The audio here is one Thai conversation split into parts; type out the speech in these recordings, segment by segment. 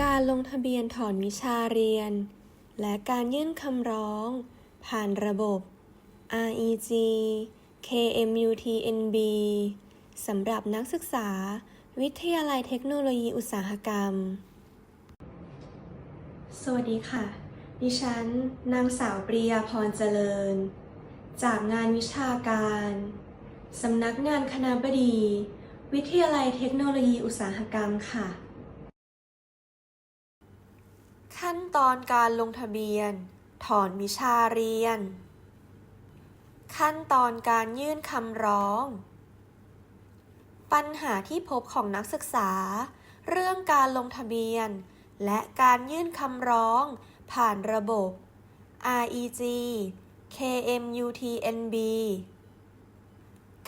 การลงทะเบียนถอนวิชาเรียน และการยื่นคำร้อง ผ่านระบบ REG KMUTNB สำหรับนักศึกษา วิทยาลัยเทคโนโลยีอุตสาหกรรม สวัสดีค่ะ ดิฉัน นางสาวปริยาพรเจริญ จากงานวิชาการสำนักงานคณะบดี วิทยาลัยเทคโนโลยีอุตสาหกรรมค่ะ ขั้นตอนการลงทะเบียน ถอนวิชาเรียน ขั้นตอนการยื่นคำร้อง ปัญหาที่พบของนักศึกษา เรื่องการลงทะเบียน และการยื่นคำร้อง ผ่านระบบ REG KMUTNB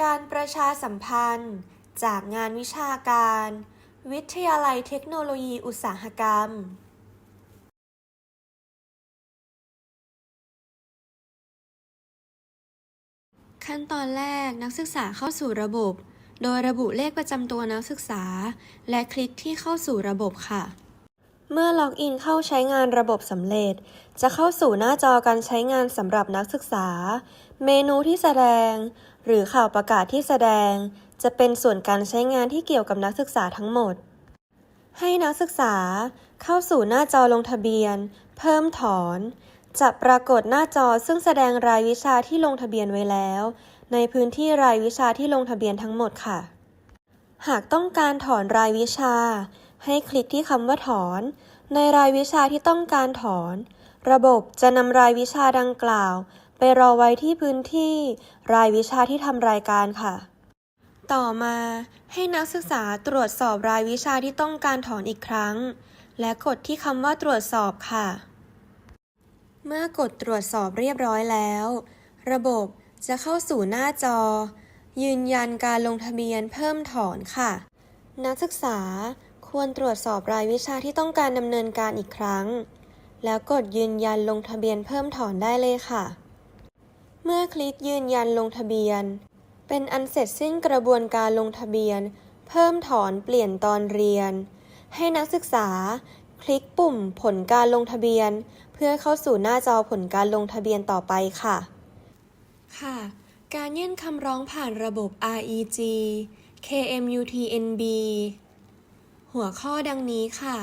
การประชาสัมพันธ์ จากงานวิชาการ วิทยาลัยเทคโนโลยีอุตสาหกรรม ขั้นตอนแรกนักศึกษาเข้าสู่ระบบ โดยระบุเลขประจำตัวนักศึกษา และคลิกที่เข้าสู่ระบบค่ะ เมื่อล็อกอินเข้าใช้งานระบบสำเร็จ จะเข้าสู่หน้าจอการใช้งานสำหรับนักศึกษา เมนูที่แสดง หรือข่าวประกาศที่แสดง จะเป็นส่วนการใช้งานที่เกี่ยวกับนักศึกษาทั้งหมด ให้นักศึกษาเข้าสู่หน้าจอลงทะเบียน เพิ่มถอน จะปรากฏหน้าจอซึ่งแสดงรายวิชาที่ลงทะเบียนไว้แล้ว ในพื้นที่รายวิชาที่ลงทะเบียนทั้งหมดค่ะ หากต้องการถอนรายวิชา ให้คลิกที่คำว่าถอน ในรายวิชาที่ต้องการถอน ระบบจะนำรายวิชาดังกล่าว ไปรอไว้ที่พื้นที่ รายวิชาที่ทำรายการค่ะ ต่อมาให้นักศึกษาตรวจสอบรายวิชาที่ต้องการถอนอีกครั้ง และกดที่คำว่าตรวจสอบค่ะ เมื่อกดตรวจสอบเรียบร้อยแล้ว ระบบจะเข้าสู่หน้าจอ ยืนยันการลงทะเบียนเพิ่มถอนค่ะ นักศึกษาควรตรวจสอบรายวิชาที่ต้องการดำเนินการอีกครั้ง แล้วกดยืนยันลงทะเบียนเพิ่มถอนได้เลยค่ะ เมื่อคลิกยืนยันลงทะเบียน เป็นอันเสร็จสิ้นกระบวนการลงทะเบียน เพิ่มถอนเปลี่ยนตอนเรียน ให้นักศึกษา คลิกปุ่มผลการลงทะเบียน เพื่อเข้าสู่หน้าจอผลการลงทะเบียนต่อไปค่ะ ค่ะ การยื่นคำร้องผ่านระบบ REG KMUTNB หัวข้อดังนี้ค่ะ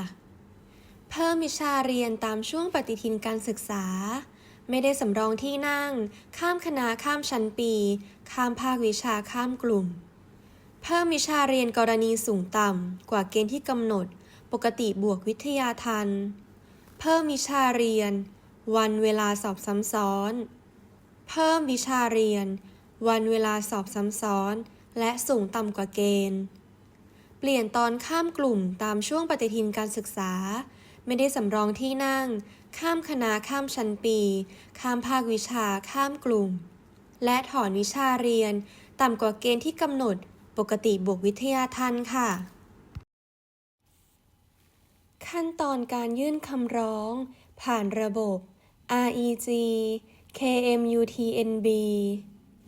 เพิ่มวิชาเรียนตามช่วงปฏิทินการศึกษา ไม่ได้สำรองที่นั่ง ข้ามคณะข้ามชั้นปี ข้ามภาควิชาข้ามกลุ่ม เพิ่มวิชาเรียนกรณีสูงต่ำ กว่าเกณฑ์ที่กำหนด ปกติบวกวิทยาทัน เพิ่มวิชาเรียน วันเวลาสอบซ้ำซ้อน เพิ่มวิชาเรียน วันเวลาสอบซ้ำซ้อน และสูงต่ำกว่าเกณฑ์ เปลี่ยนตอนข้ามกลุ่มตามช่วงปฏิทินการศึกษา ไม่ได้สำรองที่นั่ง ข้ามคณะข้ามชั้นปี ข้ามภาควิชาข้ามกลุ่ม และถอนวิชาเรียน ต่ำกว่าเกณฑ์ที่กำหนดปกติบวกวิทยาทันค่ะ ขั้นตอนการยื่นคำร้อง ผ่านระบบ REG KMUTNB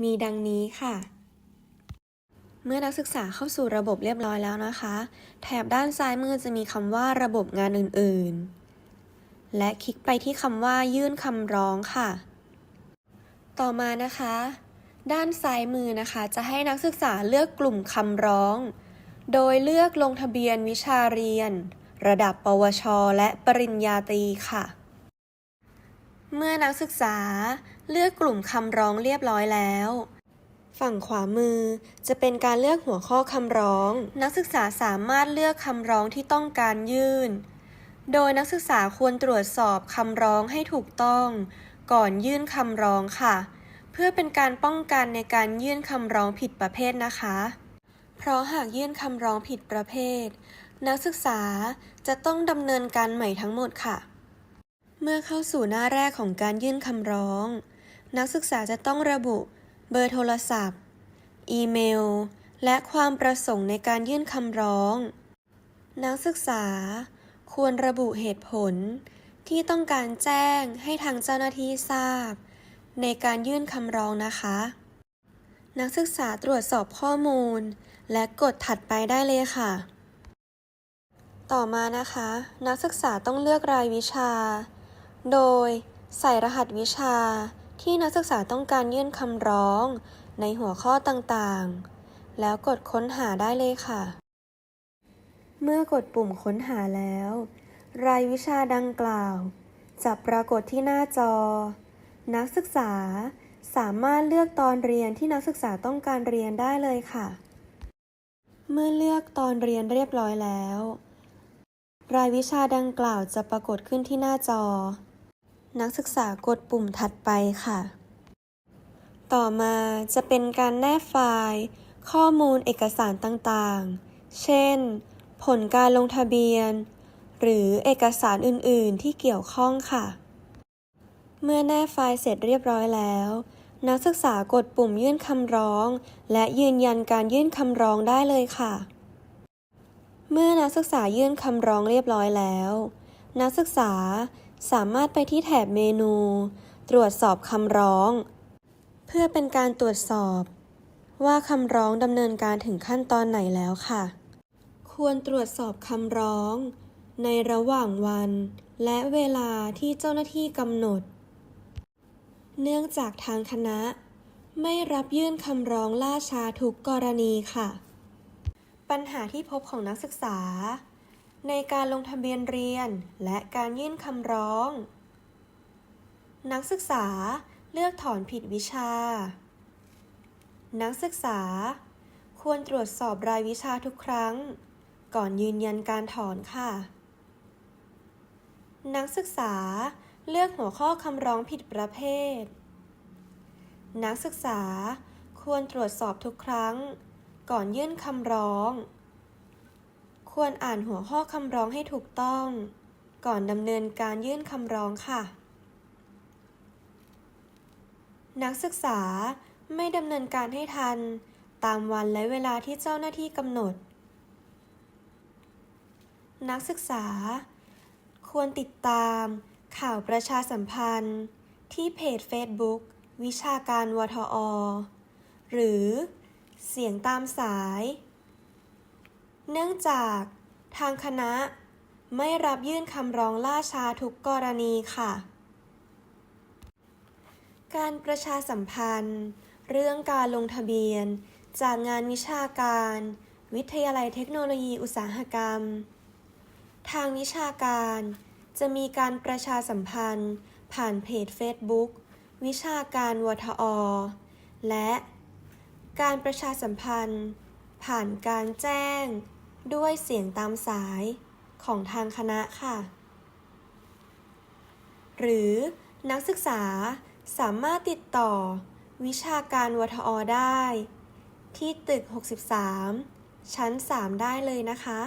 มีดังนี้ค่ะ เมื่อนักศึกษาเข้าสู่ระบบเรียบร้อยแล้วนะคะ แถบด้านซ้ายมือจะมีคำว่าระบบงานอื่น ๆ และคลิกไปที่คำว่ายื่นคำร้องค่ะ ต่อมานะคะ ด้านซ้ายมือนะคะ จะให้นักศึกษาเลือกกลุ่มคำร้อง โดยเลือกลงทะเบียนวิชาเรียน ระดับปวช และปริญญาตรีค่ะ เมื่อนักศึกษาเลือกกลุ่มคำร้องเรียบร้อยแล้ว ฝั่งขวามือจะเป็นการเลือกหัวข้อคำร้อง นักศึกษาสามารถเลือกคำร้องที่ต้องการยื่น โดยนักศึกษาควรตรวจสอบคำร้องให้ถูกต้อง ก่อนยื่นคำร้องค่ะ เพื่อเป็นการป้องกันในการยื่นคำร้องผิดประเภทนะคะ เพราะหากยื่นคำร้องผิดประเภท นักศึกษาจะต้องดำเนินการใหม่ทั้งหมดค่ะ เมื่อเข้าสู่หน้าแรกของการยื่นคำร้อง นักศึกษาจะต้องระบุเบอร์โทรศัพท์ อีเมล และความประสงค์ในการยื่นคำร้อง นักศึกษาควรระบุเหตุผลที่ต้องการแจ้งให้ทางเจ้าหน้าที่ทราบ ในการยื่นคำร้องนะคะ นักศึกษาตรวจสอบข้อมูล และกดถัดไปได้เลยค่ะ ต่อมานะคะ นักศึกษาต้องเลือกรายวิชา โดยใส่รหัสวิชาที่นักศึกษาต้องการยื่นคำร้อง ในหัวข้อต่างๆ แล้วกดค้นหาได้เลยค่ะ เมื่อกดปุ่มค้นหาแล้ว รายวิชาดังกล่าว จะปรากฏที่หน้าจอ นักศึกษาสามารถเลือกตอนเรียนที่นักศึกษาต้องการเรียนได้เลยค่ะ เมื่อเลือกตอนเรียนเรียบร้อยแล้ว รายวิชาดังกล่าวจะปรากฏขึ้นที่หน้าจอ นักศึกษากดปุ่มถัดไปค่ะ ต่อมาจะเป็นการแนบไฟล์ ข้อมูลเอกสารต่างๆ เช่น ผลการลงทะเบียน หรือเอกสารอื่นๆ ที่เกี่ยวข้องค่ะ เมื่อแนบไฟล์เสร็จเรียบร้อยแล้ว นักศึกษากดปุ่มยื่นคำร้อง และยืนยันการยื่นคำร้องได้เลยค่ะ เมื่อนักศึกษายื่นคำร้องเรียบร้อยแล้ว นักศึกษาสามารถไปที่แถบเมนู ตรวจสอบคำร้อง เพื่อเป็นการตรวจสอบ ว่าคำร้องดำเนินการถึงขั้นตอนไหนแล้วค่ะ ควรตรวจสอบคำร้อง ในระหว่างวัน และเวลาที่เจ้าหน้าที่กำหนด เนื่องจากทางคณะ ไม่รับยื่นคำร้องล่าช้าทุกกรณีค่ะ ปัญหาที่พบของนักศึกษา ในการลงทะเบียนเรียน และการยื่นคำร้อง นักศึกษาเลือกถอนผิดวิชา นักศึกษา ควรตรวจสอบรายวิชาทุกครั้ง ก่อนยืนยันการถอนค่ะ นักศึกษาเลือกหัวข้อคำร้องผิดประเภท นักศึกษาควรตรวจสอบทุกครั้ง ก่อนยื่นคำร้อง ควรอ่านหัวข้อคำร้องให้ถูกต้อง ก่อนดำเนินการยื่นคำร้องค่ะ นักศึกษาไม่ดำเนินการให้ทัน ตามวันและเวลาที่เจ้าหน้าที่กำหนด นักศึกษา ควรติดตาม ข่าวประชาสัมพันธ์ ที่เพจ Facebook วิชาการวทอ หรือ เสียงตามสาย เนื่องจากทางคณะไม่รับยื่นคำร้องล่าช้าทุกกรณีค่ะ การประชาสัมพันธ์ เรื่องการลงทะเบียน จากงานวิชาการ วิทยาลัยเทคโนโลยีอุตสาหกรรม ทางวิชาการจะมีการประชาสัมพันธ์ ผ่านเพจ Facebook วิชาการวทอ และ การประชาสัมพันธ์ ผ่านการแจ้ง ด้วยเสียงตามสายของทางคณะค่ะ หรือนักศึกษาสามารถติดต่อวิชาการวทอได้ ที่ตึก 63 ชั้น 3 ได้เลยนะคะ